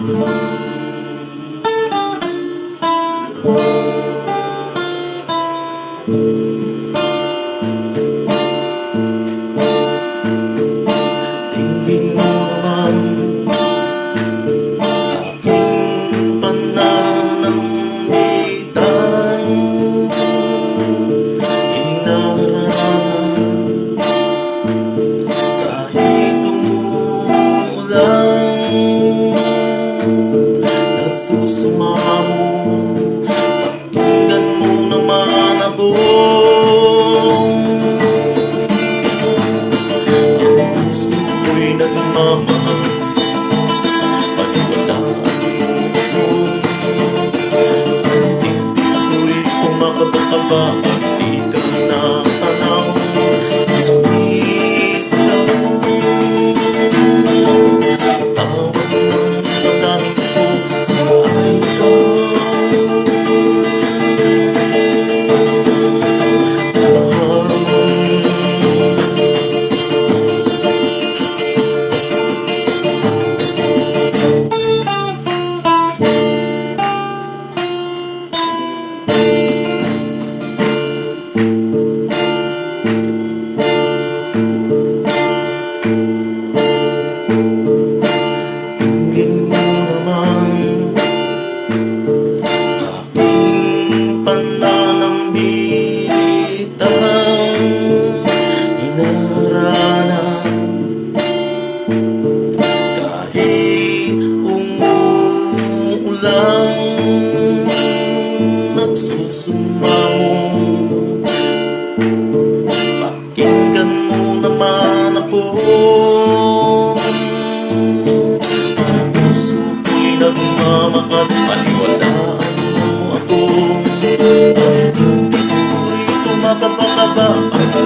Tingin mo Bye. sumamo Pakinggan mo naman ako. Ang puso ko'y nagmamakat Paliwalaan mo ako. Ang tubig ko'y kumakapakaba Ang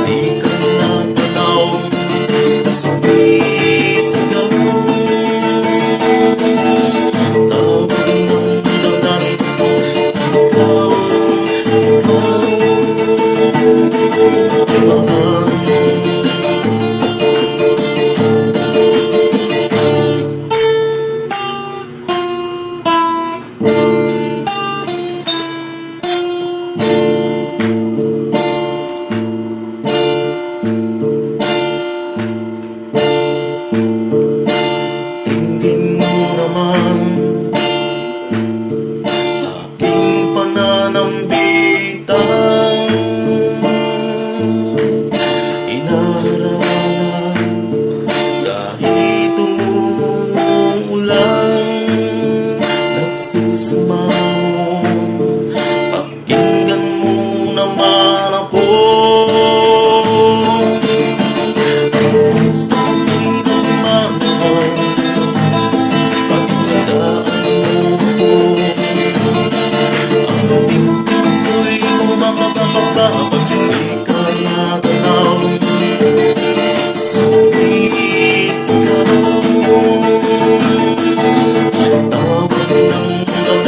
come on.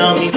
tell me